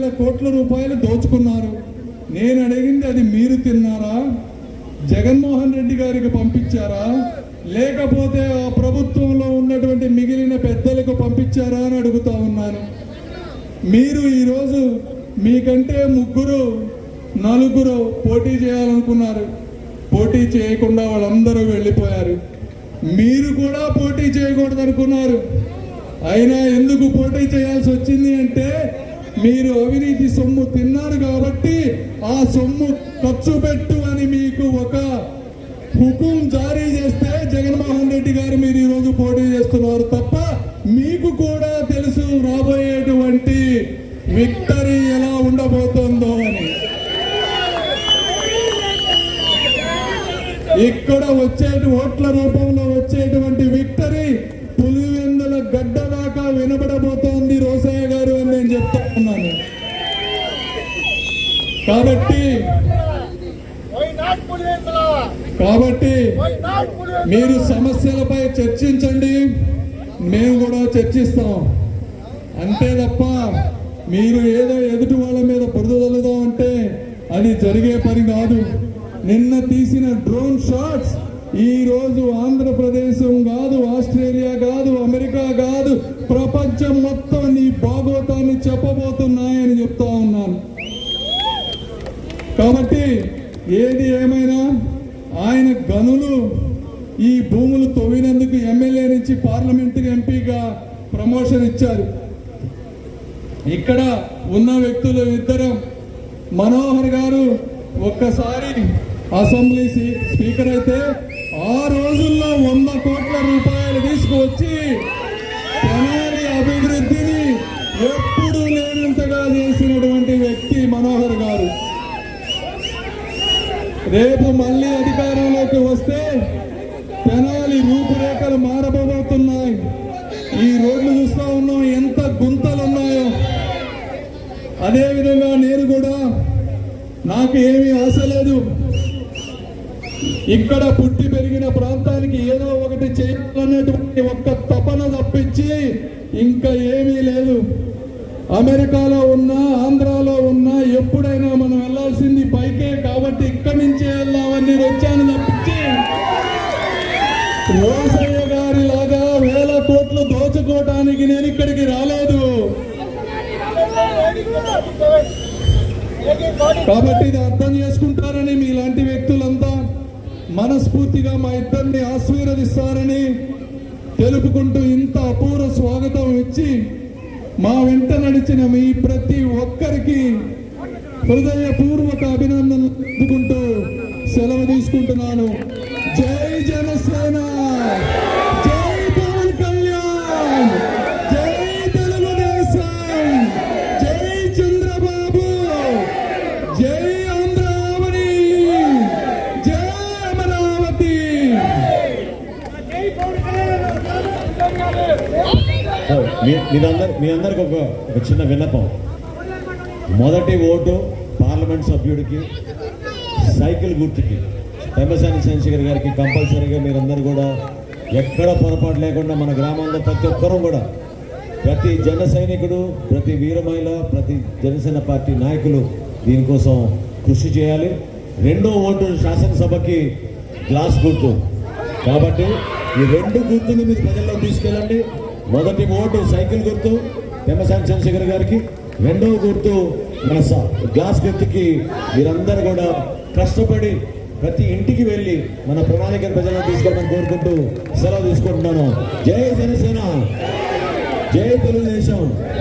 వేల కోట్ల రూపాయలు దోచుకున్నారు. నేను అడిగింది అది మీరు తిన్నారా? జగన్మోహన్ రెడ్డి గారికి పంపించారా? లేకపోతే ఆ ప్రభుత్వంలో ఉన్నటువంటి మిగిలిన పెద్దలకు పంపించారా అని అడుగుతా ఉన్నాను. మీరు ఈరోజు మీకంటే ముగ్గురు నలుగురు పోటీ చేయాలనుకున్నారు. పోటీ చేయకుండా వాళ్ళందరూ వెళ్ళిపోయారు. మీరు కూడా పోటీ చేయకూడదనుకున్నారు. అయినా ఎందుకు పోటీ చేయాల్సి వచ్చింది అంటే మీరు అవినీతి సొమ్ము తిన్నారు కాబట్టి ఆ సొమ్ము ఖర్చు పెట్టు అని మీకు ఒక హుకుం జారీ చేస్తే జగన్మోహన్ రెడ్డి గారు మీరు ఈరోజు పోటీ చేస్తున్నారు తప్ప మీకు కూడా తెలుసు రాబోయేటువంటి విక్టరీ ఎలా ఉండబోతుందో అని. ఇక్కడ వచ్చేటి ఓట్ల రూపంలో వచ్చేటువంటి కాబట్టి మీరు సమస్యలపై చర్చించండి. మేము కూడా చర్చిస్తాం. అంతే తప్ప మీరు ఏదో ఎదుటి వాళ్ళ మీద బురద అంటే అది జరిగే పని కాదు. నిన్న తీసిన డ్రోన్ షాట్స్ ఈరోజు ఆంధ్రప్రదేశం కాదు ఆస్ట్రేలియా కాదు అమెరికా కాదు ప్రపంచం మొత్తం ఆయన గనులు ఈ భూములు తవ్వినందుకు ఎమ్మెల్యే నుంచి పార్లమెంటు ఎంపీగా ప్రమోషన్ ఇచ్చారు. ఇక్కడ ఉన్న వ్యక్తులు ఇద్దరం మనోహర్ గారు ఒక్కసారి అసెంబ్లీ స్పీకర్ అయితే ఆ రోజుల్లో వంద కోట్ల రూపాయలు తీసుకువచ్చి తెనాలి అభివృద్ధిని ఎప్పుడు లేనంతగా చేసినటువంటి వ్యక్తి మనోహర్ గారు. రేపు మళ్ళీ అధికారంలోకి తెనాలి రూపురేఖలు మారబోతున్నాయి. ఈ రోడ్లు చూస్తా ఉన్నాం ఎంత గుంతలు ఉన్నాయో. అదే విధంగా నేను కూడా నాకు ఏమీ ఆశ లేదు. ఇక్కడ పుట్టి పెరిగిన ప్రాంతానికి ఏదో ఒకటి చేయాలనేటువంటి ఒక్క తపన తప్పించి ఇంకా ఏమీ లేదు. అమెరికాలో ఉన్న ఉన్నా రోసయ్య గారి లాగా వేల కోట్లు దోచుకోవటానికి నేను ఇక్కడికి రాలేదు. కాబట్టి ఇది అర్థం చేసుకుంటారని మీలాంటి వ్యక్తులంతా మనస్ఫూర్తిగా మా ఇద్దరిని ఆశీర్వదిస్తారని తెలుపుకుంటూ ఇంత అపూర్వ స్వాగతం ఇచ్చి మా వెంట నడిచిన మీ ప్రతి ఒక్కరికి హృదయపూర్వక అభినందనలు అందుకుంటూ సెలవు తీసుకుంటున్నాను. జై జనసేన! జై పవన్ కళ్యాణ్! జై తెలుగుదేశం! జై చంద్రబాబు! జై ఆంధ్రావని జై అమరావతి! మీరందరు మీ అందరికి ఒక ఒక చిన్న విన్నపం. మొదటి ఓటు పార్లమెంట్ సభ్యుడికి సైకిల్ గుర్తుకి. తమ్మసాని చంద్రశేఖర్ గారికి కంపల్సరీగా మీరందరూ కూడా ఎక్కడ పొరపాటు లేకుండా మన గ్రామంలో ప్రతి ఒక్కరూ కూడా ప్రతి జన సైనికుడు ప్రతి వీరమహిళ ప్రతి జనసేన పార్టీ నాయకులు దీనికోసం కృషి చేయాలి. రెండో ఓటు శాసనసభకి గ్లాస్ గుర్తు. కాబట్టి ఈ రెండు గుర్తుని మీరు ప్రజల్లో తీసుకెళ్ళండి. మొదటి ఓటు సైకిల్ గుర్తు పెమ్మసాని చంద్రశేఖర్ గారికి. రెండవ గుర్తు మన స- గ్లాస్ గుర్తుకి మీరందరూ కూడా కష్టపడి ప్రతి ఇంటికి వెళ్ళి మన ప్రణాళిక ప్రజలను తీసుకోవడం కోరుకుంటూ సెలవు తీసుకుంటున్నాను. జై జనసేన. జై తెలుగుదేశం.